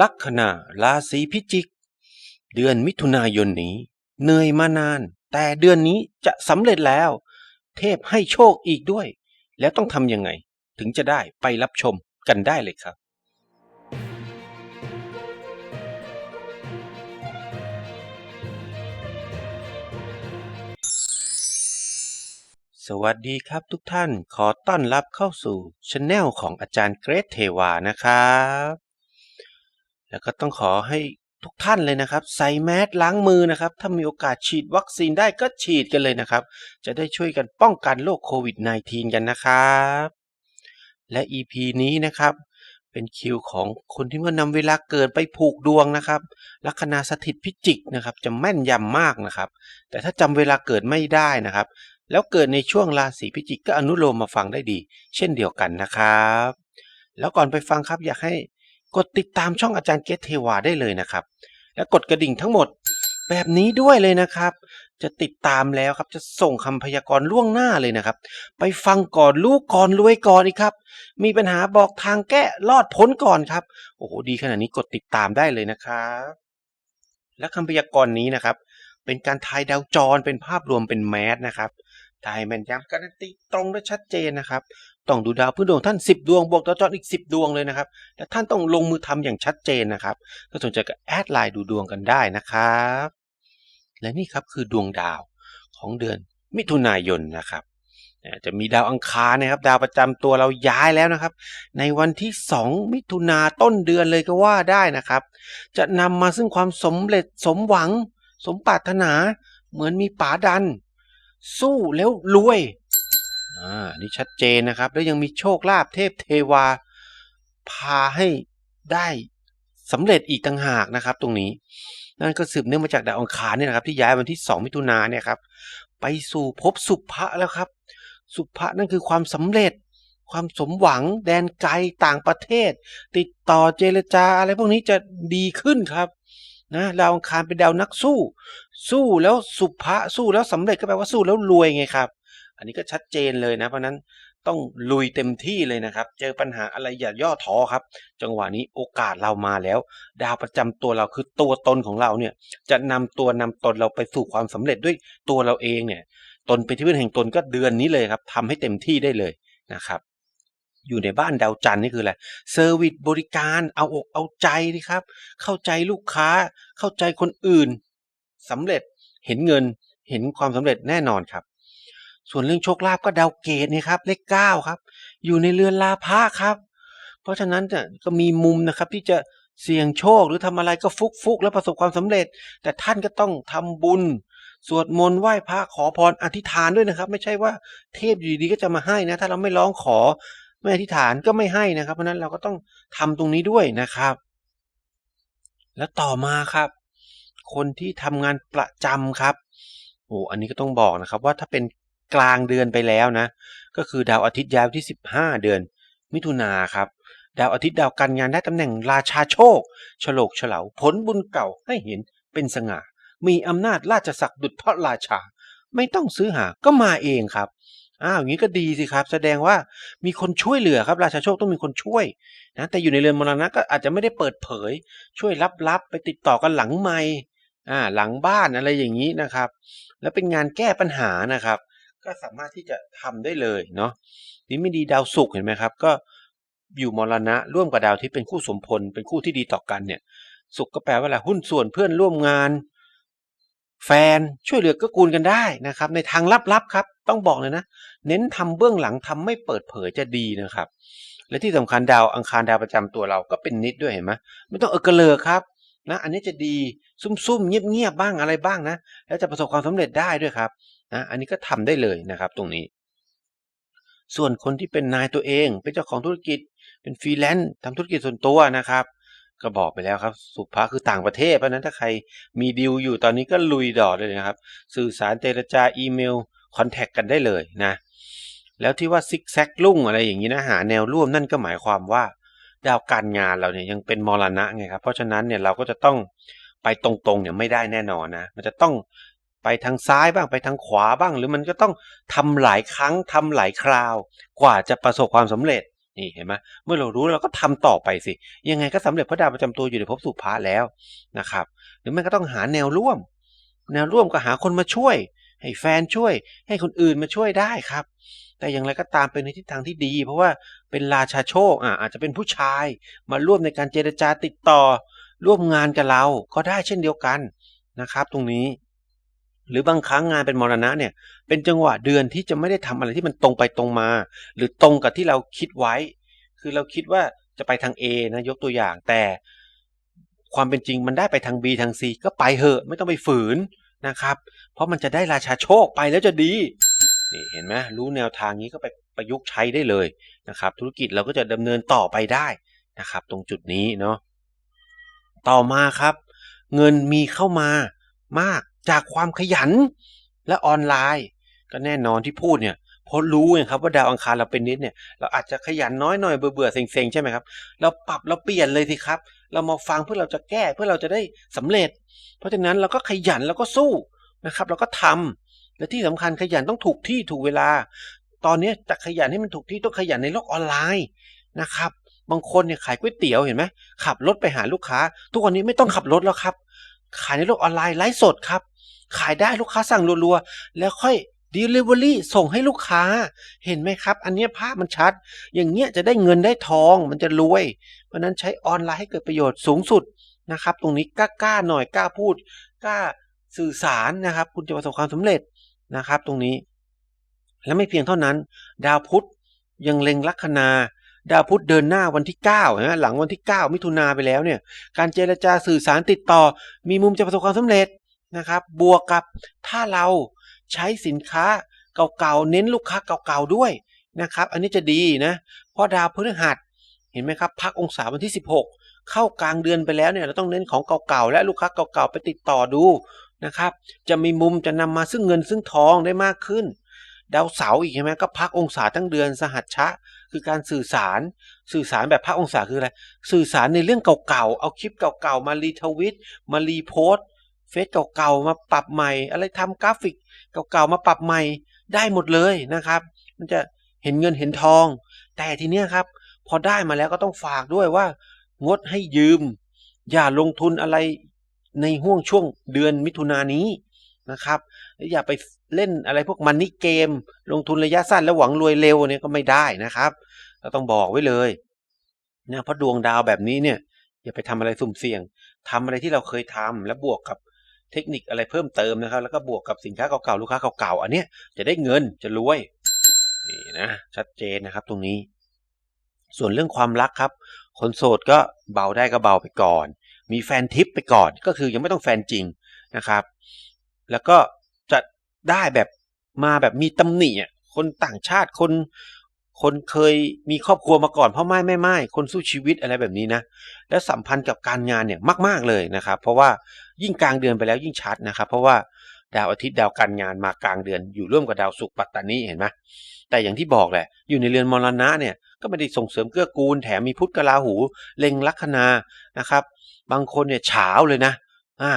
ลัคนาราศีพิจิก เดือนมิถุนายนนี้ เหนื่อยมานาน แต่เดือนนี้จะสำเร็จแล้ว เทพให้โชคอีกด้วย แล้วต้องทำยังไง ถึงจะได้ไปรับชมกันได้เลยครับสวัสดีครับทุกท่านขอต้อนรับเข้าสู่ช anel ของอาจารย์เกรทเทวานะครับ แล้วก็ต้องขอให้ทุกท่านเลยนะครับ ใส่แมสล้างมือนะครับ ถ้ามีโอกาสฉีดวัคซีนได้ก็ฉีดกันเลยนะครับ จะได้ช่วยกันป้องกันโรคโควิด -19 กันนะครับ และ EP นี้นะครับเป็นคิวของคนที่ว่านำเวลาเกิดไปผูกดวงนะครับ ลัคนาสถิตพิจิกนะครับ จะแม่นยำมากนะครับ แต่ถ้าจำเวลาเกิดไม่ได้นะครับ แล้วเกิดในช่วงราศีพิจิกก็อนุโลมมาฟังได้ดี เช่นเดียวกันนะครับ แล้วก่อนไปฟังครับอยากให้ กดติดตามช่องอาจารย์เกตเทวาได้เลยนะครับ และกดกระดิ่งทั้งหมดแบบนี้ด้วยเลยนะครับ จะติดตามแล้วครับจะส่งคำพยากรณ์ล่วงหน้าเลยนะครับ ไปฟังก่อนรู้ก่อนรวยก่อนอีกครับ มีปัญหาบอกทางแก้รอดพ้นก่อนครับโอ้โหดีขนาดนี้กดติดตามได้เลยนะครับ และคำพยากรณ์นี้นะครับ เป็นการทายดาวจรเป็นภาพรวมเป็นแมสนะครับทายแม่นยำการันตีตรงและชัดเจนนะครับ ต้องดูดาวพื้นดวงท่าน 10 ดวงบวกดาวจรอีก 10 ดวงเลยนะครับและท่านต้องลงมือทำอย่างชัดเจนนะครับถ้าสนใจก็แอดไลน์ดูดวงกันได้นะครับ และนี่ครับคือดวงดาวของเดือนมิถุนายนนะครับจะมีดาวอังคารนะครับ ดาวประจำตัวเราย้ายแล้วนะครับ ในวันที่ 2 มิถุนาต้นเดือนเลยก็ว่าได้นะครับ จะนำมาซึ่งความสำเร็จสมหวัง สมปรารถนา เหมือนมีป๋าดัน สู้แล้วรวย อ่านี่ชัดเจนนะครับ แล้วยังมีโชคลาภเทพเทวา พาให้ได้สำเร็จอีกต่างหากนะครับ ตรงนี้ นั่นก็สืบเนื่องมาจากดาวอังคารเนี่ยนะครับ ที่ย้ายวันที่ 2 มิถุนาเนี่ยครับ ไปสู่ภพสุภะแล้วครับ สุภะนั่นคือความสำเร็จ ความสมหวัง แดนไกลต่างประเทศ ติดต่อเจรจาอะไรพวกนี้จะดีขึ้นครับนะดาวอังคารเป็นดาวนักสู้ สู้แล้วสุภะสู้แล้วสำเร็จก็แปลว่าสู้แล้วรวยไงครับ อันนี้ก็ชัดเจนเลยนะ เพราะนั้นต้องลุยเต็มที่เลยนะครับ เจอปัญหาอะไรอย่าย่อท้อครับ จังหวะนี้โอกาสเรามาแล้ว ดาวประจำตัวเราคือตัวตนของเราเนี่ย จะนำตัวนำตนเราไปสู่ความสำเร็จด้วยตัวเราเองเนี่ย ตนเป็นที่พึ่งแห่งตนก็เดือนนี้เลยครับทำให้เต็มที่ได้เลยนะครับ อยู่ในบ้านดาวจันนี่คืออะไรเซอร์วิสบริการเอาอกเอาใจนี่ครับ เข้าใจลูกค้า เข้าใจคนอื่นสำเร็จเห็นเงินเห็นความสำเร็จแน่นอนครับ ส่วนเรื่องโชคลาภก็ดาวเกตนี่ครับเลขเก้าครับ อยู่ในเรือนลาภะครับ เพราะฉะนั้นเนี่ยก็มีมุมนะครับที่จะเสี่ยงโชคหรือทำอะไรก็ฟุกฟุกแล้วประสบความสำเร็จ แต่ท่านก็ต้องทำบุญ สวดมนต์ไหว้พระขอพรอธิษฐานด้วยนะครับ ไม่ใช่ว่าเทพอยู่ดีๆก็จะมาให้นะ ถ้าเราไม่ร้องขอไม่อธิษฐานก็ไม่ให้นะครับ เพราะฉะนั้นเราก็ต้องทำตรงนี้ด้วยนะครับ แล้วต่อมาครับ คนที่ทำงานประจำครับโอ้อันนี้ก็ต้องบอกนะครับ ว่าถ้าเป็น กลางเดือนไปแล้วนะ ก็คือดาวอาทิตย์ย้ายวันที่ 15 เดือน มิถุนาครับ ดาวอาทิตย์ดาวการงานได้ตำแหน่งราชาโชค ฉลกเฉลาผลบุญเก่าให้เห็นเป็นสง่า มีอำนาจราชศักดิ์ดุจพระราชา ไม่ต้องซื้อหาก็มาเองครับอ้าวอย่างนี้ก็ดีสิครับ แสดงว่ามีคนช่วยเหลือครับ ราชาโชคต้องมีคนช่วยนะแต่อยู่ในเรือนมรณะก็อาจจะไม่ได้เปิดเผย ช่วยลับๆไปติดต่อกันหลังไม่อ่าหลังบ้านอะไรอย่างนี้นะครับ แล้วเป็นงานแก้ปัญหานะครับ ก็สามารถที่จะทำได้เลยเนาะนี่ไม่ดีดาวศุกร์เห็นไหมครับ ก็อยู่มรณะร่วมกับดาวที่เป็นคู่สมพล เป็นคู่ที่ดีต่อกันเนี่ยสุขก็แปลว่าอะไรหุ้นส่วนเพื่อนร่วมงาน แฟนช่วยเหลือก็กูลกันได้นะครับ ในทางลับๆครับ ต้องบอกเลยนะ เน้นทำเบื้องหลังทำไม่เปิดเผยจะดีนะครับ และที่สำคัญดาวอังคารดาวประจำตัวเราก็เป็นนิดด้วยเห็นไหมไม่ต้องเออกระเลอครับนะอันนี้จะดีซุ่มๆเงียบๆบ้างอะไรบ้างนะ แล้วจะประสบความสำเร็จได้ด้วยครับ นะอันนี้ก็ทำได้เลยนะครับตรงนี้ ส่วนคนที่เป็นนายตัวเอง เป็นเจ้าของธุรกิจ เป็นฟรีแลนซ์ทำธุรกิจส่วนตัวนะครับก็บอกไปแล้วครับสุภาคือต่างประเทศเพราะนั้นถ้าใครมีดีลอยู่ตอนนี้ก็ลุยดอกเลยนะครับ สื่อสารเจรจาอีเมลคอนแทคกันได้เลยนะ แล้วที่ว่าซิกแซกลุ่งอะไรอย่างนี้นะหาแนวร่วมนั่นก็หมายความว่า ดาวการงานเราเนี่ยยังเป็นมรณะไงครับ เพราะฉะนั้นเนี่ยเราก็จะต้องไปตรงๆเนี่ยไม่ได้แน่นอนนะ มันจะต้อง ไปทางซ้ายบ้างไปทางขวาบ้าง หรือมันก็ต้องทำหลายครั้งทำหลายคราว กว่าจะประสบความสำเร็จนี่เห็นไหมเมื่อเรารู้เราก็ทำต่อไปสิ ยังไงก็สำเร็จเพราะดาวประจำตัวอยู่ในภพสุภะแล้วนะครับ หรือไม่ก็ต้องหาแนวร่วม แนวร่วมก็หาคนมาช่วย ให้แฟนช่วย ให้คนอื่นมาช่วยได้ครับ แต่อย่างไรก็ตามเป็นในทิศทางที่ดี เพราะว่าเป็นราชาโชคอะอาจจะเป็นผู้ชาย มาร่วมในการเจรจาติดต่อ ร่วมงานกับเราก็ได้เช่นเดียวกันนะครับ ตรงนี้ หรือบางครั้งงานเป็นมรณะเนี่ย เป็นจังหวะเดือนที่จะไม่ได้ทำอะไรที่มันตรงไปตรงมา หรือตรงกับที่เราคิดไว้ คือเราคิดว่าจะไปทาง A นะยกตัวอย่าง แต่ความเป็นจริงมันได้ไปทาง B ทาง C ก็ไปเหอะ ไม่ต้องไปฝืนนะครับ เพราะมันจะได้ราชาโชคไปแล้วจะดีนี่เห็นไหมรู้แนวทางนี้ก็ไปประยุกต์ใช้ได้เลยนะครับ ธุรกิจเราก็จะดำเนินต่อไปได้นะครับ ตรงจุดนี้เนาะต่อมาครับ เงินมีเข้ามามาก จากความขยันและออนไลน์ ก็แน่นอนที่พูดเนี่ยเพราะรู้ไงครับว่าดาวอังคารเราเป็นนิดเนี่ยเราอาจจะขยันน้อยหน่อยเบื่อเบื่อๆเซ็งๆใช่ไหมครับ เราปรับเราเปลี่ยนเลยสิครับ เรามาฟังเพื่อเราจะแก้เพื่อเราจะได้สำเร็จ เพราะฉะนั้นเราก็ขยันเราก็สู้นะครับ เราก็ทำและที่สำคัญขยันต้องถูกที่ถูกเวลา ตอนนี้จะขยันให้มันถูกที่ต้องขยันในโลกออนไลน์นะครับบางคนเนี่ยขายก๋วยเตี๋ยวเห็นไหมขับรถไปหาลูกค้า ทุกวันนี้ไม่ต้องขับรถแล้วครับ ขายในโลกออนไลน์ไลฟ์สดครับ ขายได้ลูกค้าสั่งรัวๆ แล้วค่อย Delivery ส่งให้ลูกค้า เห็นไหมครับ อันนี้ภาพมันชัด อย่างเงี้ยจะได้เงินได้ทองมันจะรวย เพราะนั้นใช้ออนไลน์ให้เกิดประโยชน์สูงสุดนะครับ ตรงนี้กล้ากล้าหน่อยกล้าพูดกล้าสื่อสารนะครับ คุณจะประสบความสำเร็จนะครับ ตรงนี้ และไม่เพียงเท่านั้น ดาวพุธยังเล็งลัคนาดาวพุธเดินหน้าวันที่9นะหลังวันที่ 9 มิถุนาไปแล้วเนี่ย การเจรจาสื่อสารติดต่อ มีมุมจะประสบความสำเร็จ นะครับ บวกกับถ้าเราใช้สินค้าเก่าๆ เน้นลูกค้าเก่าๆ ด้วยนะครับ อันนี้จะดีนะ เพราะดาวพฤหัสเห็นไหมครับ พักองศาวันที่ 16 เข้ากลางเดือนไปแล้วเนี่ยเราต้องเน้นของเก่าๆ และลูกค้าเก่าๆ ไปติดต่อดูนะครับ จะมีมุมจะนำมาซึ่งเงินซึ่งทองได้มากขึ้น ดาวเสาร์อีกใช่ไหมก็พักองศาทั้งเดือนสหัชชะ คือการสื่อสาร สื่อสารแบบพักองศาคืออะไร สื่อสารในเรื่องเก่าๆ เอาคลิปเก่าๆ มารีทวิต มารีโพสต์ เฟซเก่าๆมาปรับใหม่ อะไรทำกราฟิกเก่าๆมาปรับใหม่ได้หมดเลยนะครับ มันจะเห็นเงินเห็นทอง แต่ทีเนี้ยครับ พอได้มาแล้วก็ต้องฝากด้วยว่า งดให้ยืม อย่าลงทุนอะไรในห่วงช่วงเดือนมิถุนายนี้นะครับและอย่าไปเล่นอะไรพวกมันนี่เกม ลงทุนระยะสั้นแล้วหวังรวยเร็วเนี่ยก็ไม่ได้นะครับเราต้องบอกไว้เลยนะเพราะดวงดาวแบบนี้เนี่ยอย่าไปทำอะไรสุ่มเสี่ยงทำอะไรที่เราเคยทำแล้วบวกกับ เทคนิคอะไรเพิ่มเติมนะครับ แล้วก็บวกกับสินค้าเก่าๆลูกค้าเก่าๆอันเนี้ยจะได้เงินจะรวยนี่นะชัดเจนนะครับตรงนี้ ส่วนเรื่องความรักครับ คนโสดก็เบาได้ก็เบาไปก่อน มีแฟนทิปไปก่อนก็คือยังไม่ต้องแฟนจริงนะครับ แล้วก็จะได้แบบมาแบบมีตำหนิอะคนต่างชาติคนคนเคยมีครอบครัวมาก่อนพ่อไม่ไม่ไม่คนสู้ชีวิตอะไรแบบนี้นะ และสัมพันธ์กับการงานเนี่ยมาก ๆเลยนะครับ เพราะว่า ยิ่งกลางเดือนไปแล้วยิ่งชัดนะครับ เพราะว่าดาวอาทิตย์ดาวการงานมากลางเดือนอยู่ร่วมกับดาวศุกร์ปัตตานีเห็นไหมแต่อย่างที่บอกแหละอยู่ในเรือนมรณะเนี่ยก็ไม่ได้ส่งเสริมเกื้อกูลแถมมีพุทธกลาหูเล็งลัคนานะครับ บางคนเนี่ยเฉาเลยนะอ่า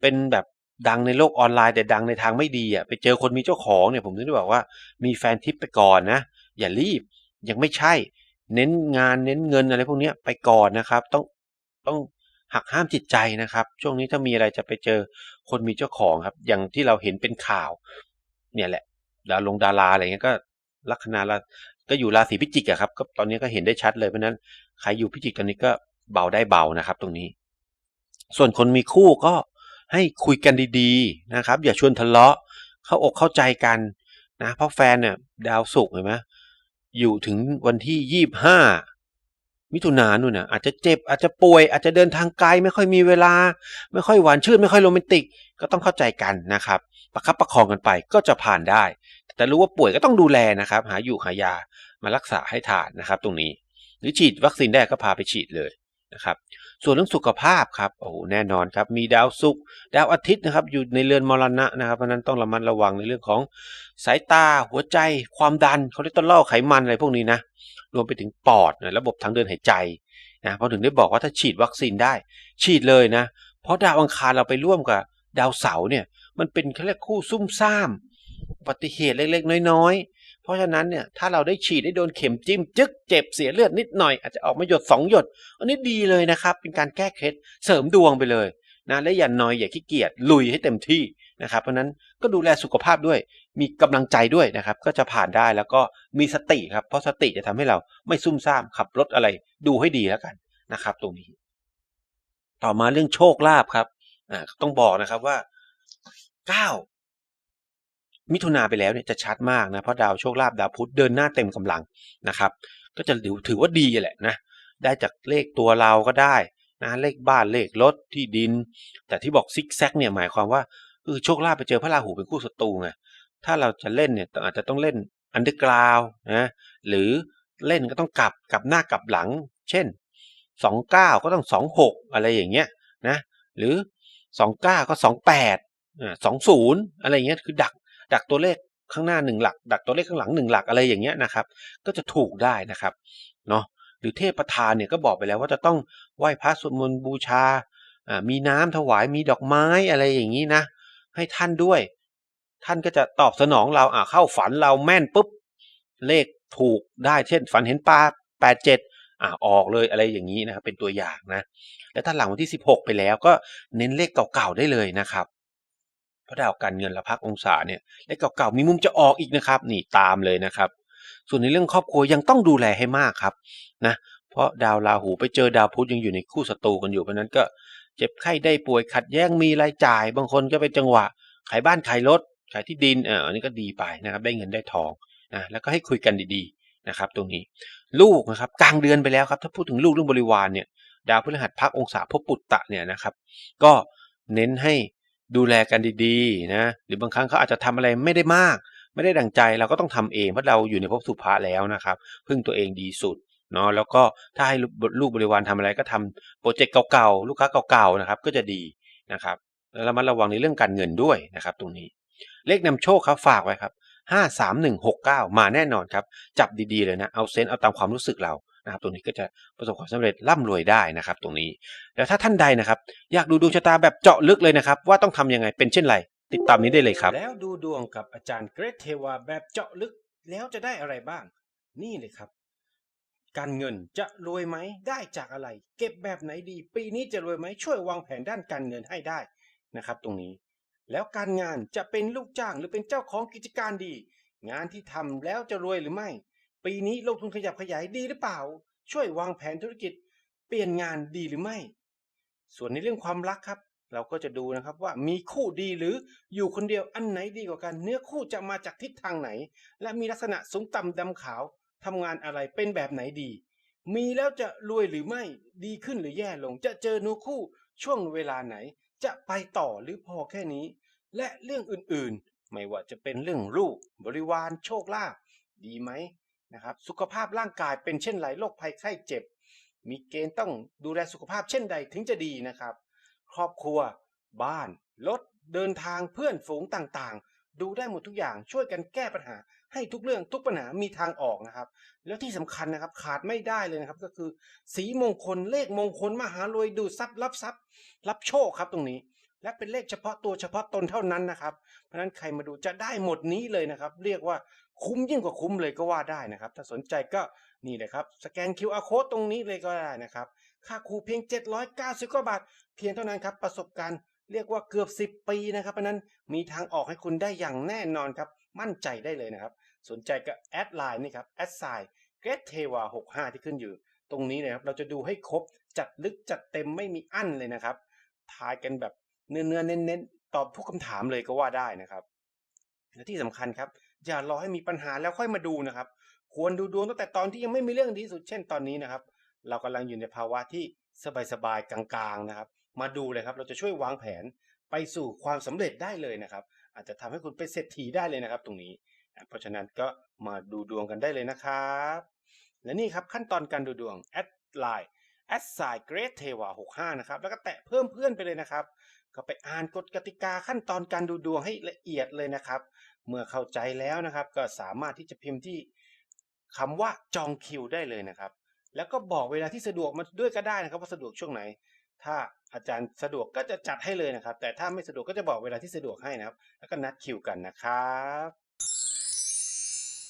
เป็นแบบดังในโลกออนไลน์แต่ดังในทางไม่ดีอะไปเจอคนมีเจ้าของเนี่ยผมถึงได้บอกว่ามีแฟนทิปไปก่อนนะอย่ารีบยังไม่ใช่ เน้นงานเน้นเงินอะไรพวกนี้ไปก่อนนะครับ ต้องต้อง หักห้ามจิตใจนะครับ ช่วงนี้ถ้ามีอะไรจะไปเจอคนมีเจ้าของครับ อย่างที่เราเห็นเป็นข่าว เนี่ยแหละดาลงดาราอะไรเงี้ยก็ลัคนาราก็อยู่ราศีพิจิกอะครับก็ตอนนี้ก็เห็นได้ชัดเลยเพราะนั้นใครอยู่พิจิกตอนนี้ก็เบาได้เบานะครับ ตรงนี้ ส่วนคนมีคู่ก็ให้คุยกันดีๆนะครับ อย่าชวนทะเลาะเข้าอกเข้าใจกันนะเพราะแฟนเนี่ยดาวศุกร์เห็นไหมอยู่ถึงวันที่ยี่บห้า มิถุนานนู่นน่ะอาจจะเจ็บอาจจะป่วย อาจจะเดินทางไกลไม่ค่อยมีเวลา ไม่ค่อยหวานชื่นไม่ค่อยโรแมนติก ก็ต้องเข้าใจกันนะครับ ประคับประคองกันไปก็จะผ่านได้ แต่รู้ว่าป่วยก็ต้องดูแลนะครับ หาอยู่หายามารักษาให้ทานนะครับ ตรงนี้ หรือฉีดวัคซีนได้ก็พาไปฉีดเลย นะครับ ส่วนเรื่องสุขภาพครับโอ้โหแน่นอนครับมีดาวศุกร์ดาวอาทิตย์นะครับอยู่ในเรือนมรณะนะครับเพราะนั้นต้องระมัดระวังในเรื่องของสายตาหัวใจ ความดันคอเลสเตอรอลไขมันอะไรพวกนี้นะรวมไปถึงปอดนะระบบทางเดินหายใจนะเพราะถึงได้บอกว่าถ้าฉีดวัคซีนได้ ฉีดเลยนะ เพราะดาวอังคารเราไปร่วมกับดาวเสาร์เนี่ยมันเป็นเขาเรียกคู่ซุ่มซ่ามอุบัติเหตุเล็กๆ น้อยๆ ราะฉะนั้นเนี่ยถ้าเราได้ฉีดได้โดนเข็มจิ้มจึ๊กเจ็บเสียเลือดนิดหน่อยอาจจะออกมาหยดสองหยด อันนี้ดีเลยนะครับ เป็นการแก้เคล็ดเสริมดวงไปเลยนะและอย่านอยอย่าขี้เกียจลุยให้เต็มที่นะครับ เพราะนั้นก็ดูแลสุขภาพด้วย มีกำลังใจด้วยนะครับ ก็จะผ่านได้แล้วก็มีสติครับ เพราะสติจะทำให้เราไม่ซุ่มซ่ามขับรถอะไรดูให้ดีแล้วกันนะครับ ตรงนี้ ต่อมาเรื่องโชคลาภครับอ่าต้องบอกนะครับว่าเก้า มิถุนาไปแล้วเนี่ยจะชัดมากนะเพราะดาวโชคลาภดาวพุธเดินหน้าเต็มกำลังนะครับ ก็จะถือว่าดีแหละนะได้จากเลขตัวเราก็ได้นะเลขบ้านเลขรถที่ดิน แต่ที่บอกซิกแซกเนี่ยหมายความว่าเออโชคลาภไปเจอพระราหูเป็นคู่ศัตรูไงถ้าเราจะเล่นเนี่ยอาจจะต้องเล่นอันเดอร์กราวนะหรือเล่นก็ต้องกลับกลับหน้ากลับหลัง เช่นสองเก้าก็ต้องสองหกอะไรอย่างเงี้ยนะหรือสองเก้าก็สองแปดสองศูนย์อะไรอย่างเงี้ยคือดัก ดักตัวเลขข้างหน้าหนึ่งหลัก ดักตัวเลขข้างหลังหนึ่งหลักอะไรอย่างเงี้ยนะครับ ก็จะถูกได้นะครับเนาะหรือเทพประธานเนี่ยก็บอกไปแล้วว่าจะต้องไหว้พระสวดมนต์บูชา มีน้ำถวายมีดอกไม้อะไรอย่างนี้นะ ให้ท่านด้วย ท่านก็จะตอบสนองเราอ่าเข้าฝันเราแม่นปุ๊บ เลขถูกได้เช่น ฝันเห็นปลาแปดเจ็ดอ่าออกเลยอะไรอย่างนี้นะครับเป็นตัวอย่างนะ แล้วถ้าหลังวันที่สิบหกไปแล้วก็เน้นเลขเก่าๆได้เลยนะครับ พราะดาวการเงินและพักองศาเนี่ยเลขเก่าๆมีมุมจะออกอีกนะครับนี่ตามเลยนะครับ ส่วนในเรื่องครอบครัวยังต้องดูแลให้มากครับนะเพราะดาวราหูไปเจอดาวพุธยังอยู่ในคู่ศัตรูกันอยู่เพราะนั้นก็เจ็บไข้ได้ป่วยขัดแย้งมีรายจ่าย บางคนก็เป็นจังหวะขายบ้านขายรถขายที่ดินเอออันนี้ก็ดีไปนะครับ ได้เงินได้ทองนะแล้วก็ให้คุยกันดีๆนะครับ ตรงนี้ลูกนะครับกลางเดือนไปแล้วครับถ้าพูดถึงลูกเรื่องบริวารเนี่ยดาวพฤหัสพักองศาพบปุตตะเนี่ยนะครับ ก็เน้นให้ ดูแลกันดีๆนะหรือบางครั้งเขาอาจจะทำอะไรไม่ได้มาก ไม่ได้ดังใจเราก็ต้องทำเองเพราะเราอยู่ในภพสุภะแล้วนะครับพึ่งตัวเองดีสุดเนาะแล้วก็ถ้าให้ลูกบริวารทำอะไรก็ทำโปรเจกต์เก่าๆลูกค้าเก่าๆนะครับก็จะดีนะครับแล้วระมัดระวังในเรื่องการเงินด้วยนะครับ ตรงนี้ เลขนำโชคครับฝากไว้ครับห้าสามหนึ่งหกเก้ามาแน่นอนครับ จับดีๆเลยนะ เอาเซนต์เอาตามความรู้สึกเรา นะครับตรงนี้ก็จะประสบความสำเร็จร่ำรวยได้นะครับ ตรงนี้ แล้วถ้าท่านใดนะครับ อยากดูดวงชะตาแบบเจาะลึกเลยนะครับ ว่าต้องทำยังไงเป็นเช่นไร ติดตามนี้ได้เลยครับ แล้วดูดวงกับอาจารย์เกรทเทวาแบบเจาะลึกแล้วจะได้อะไรบ้าง นี่เลยครับ การเงินจะรวยไหมได้จากอะไร เก็บแบบไหนดี ปีนี้จะรวยไหมช่วยวางแผนด้านการเงินให้ได้นะครับ ตรงนี้ แล้วการงานจะเป็นลูกจ้างหรือเป็นเจ้าของกิจการดี งานที่ทำแล้วจะรวยหรือไม่ ปีนี้ลงทุนขยับขยายดีหรือเปล่า ช่วยวางแผนธุรกิจ เปลี่ยนงานดีหรือไม่ ส่วนในเรื่องความรักครับ เราก็จะดูนะครับว่ามีคู่ดีหรืออยู่คนเดียวอันไหนดีกว่ากัน เนื้อคู่จะมาจากทิศทางไหน และมีลักษณะสูงต่ำดำขาวทำงานอะไรเป็นแบบไหนดี มีแล้วจะรวยหรือไม่ดีขึ้นหรือแย่ลง จะเจอเนื้อคู่ช่วงเวลาไหน จะไปต่อหรือพอแค่นี้ และเรื่องอื่นๆ ไม่ว่าจะเป็นเรื่องลูกบริวารโชคลาภดีไหม นะครับสุขภาพร่างกายเป็นเช่นไรโรคภัยไข้เจ็บ มีเกณฑ์ต้องดูแลสุขภาพเช่นใดถึงจะดีนะครับ ครอบครัว บ้าน รถ เดินทางเพื่อนฝูงต่างๆ ดูได้หมดทุกอย่างช่วยกันแก้ปัญหา ให้ทุกเรื่องทุกปัญหามีทางออกนะครับ แล้วที่สำคัญนะครับขาดไม่ได้เลยนะครับก็คือ สีมงคลเลขมงคลมหารวยดูทรัพย์รับทรัพย์ รับโชคครับตรงนี้ และเป็นเลขเฉพาะตัวเฉพาะตนเท่านั้นนะครับ เพราะฉะนั้นใครมาดูจะได้หมดนี้เลยนะครับ เรียกว่า คุ้มยิ่งกว่าคุ้มเลยก็ว่าได้นะครับ ถ้าสนใจก็นี่เลยครับ สแกน QR code ตรงนี้เลยก็ได้นะครับ ค่าครูเพียง 790กว่าบาท เพียงเท่านั้นครับ ประสบการณ์เรียกว่าเกือบ 10 ปีนะครับเพราะนั้นมีทางออกให้คุณได้อย่างแน่นอนครับ มั่นใจได้เลยนะครับ สนใจก็แอดไลน์นี่ครับแอดไซน์เกรเทวา65 ที่ขึ้นอยู่ ตรงนี้นะครับเราจะดูให้ครบจัดลึกจัดเต็มไม่มีอั้นเลยนะครับทายกันแบบเนื้อเน้น้นเน้นตอบทุกคำถามเลยก็ว่าได้นะครับและที่สำคัญครับ อย่ารอให้มีปัญหาแล้วค่อยมาดูนะครับ ควรดูดวงตั้งแต่ตอนที่ยังไม่มีเรื่องดีที่สุดเช่นตอนนี้นะครับ เรากำลังอยู่ในภาวะที่สบายๆกลางๆนะครับ มาดูเลยครับ เราจะช่วยวางแผนไปสู่ความสำเร็จได้เลยนะครับ อาจจะทำให้คุณเป็นเศรษฐีได้เลยนะครับ ตรงนี้ เพราะฉะนั้นก็มาดูดวงกันได้เลยนะครับ และนี่ครับขั้นตอนการดูดวงแอดไลน์แอดไซน์เกรทเทวา65นะครับแล้วก็แตะเพิ่มเพื่อนไปเลยนะครับ ก็ไปอ่านกฎกติกาขั้นตอนการดูดวงให้ละเอียดเลยนะครับ เมื่อเข้าใจแล้วนะครับ ก็สามารถที่จะพิมพ์ที่คำว่าจองคิวได้เลยนะครับ แล้วก็บอกเวลาที่สะดวกมาด้วยก็ได้นะครับว่าสะดวกช่วงไหน ถ้าอาจารย์สะดวกก็จะจัดให้เลยนะครับ แต่ถ้าไม่สะดวกก็จะบอกเวลาที่สะดวกให้นะครับ แล้วก็นัดคิวกันนะครับ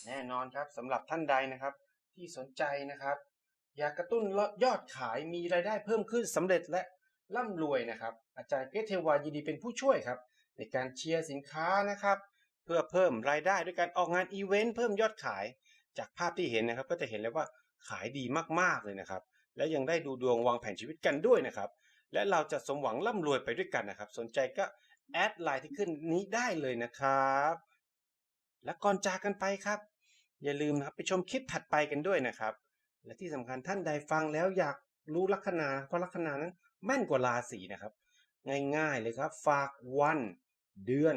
แน่นอนครับสำหรับท่านใดนะครับ ที่สนใจนะครับ อยากกระตุ้นยอดขายมีรายได้เพิ่มขึ้นสำเร็จและร่ำรวยนะครับ อาจารย์เกรทเทวายินดีเป็นผู้ช่วยครับ ในการเชียร์สินค้านะครับ เพื่อเพิ่มรายได้ด้วยการออกงานอีเวนต์เพิ่มยอดขาย จากภาพที่เห็นนะครับ ก็จะเห็นเลยว่าขายดีมากๆเลยนะครับ และยังได้ดูดวงวางแผนชีวิตกันด้วยนะครับ และเราจะสมหวังร่ำรวยไปด้วยกันนะครับ สนใจก็แอดไลน์ที่ขึ้นนี้ได้เลยนะครับ และก่อนจากกันไปครับ อย่าลืมนะครับไปชมคลิปถัดไปกันด้วยนะครับ และที่สำคัญท่านใดฟังแล้วอยากรู้ลัคนาเพราะลัคนานั้นแม่นกว่าราศีนะครับ ง่ายๆเลยครับ ฝากวัน เดือน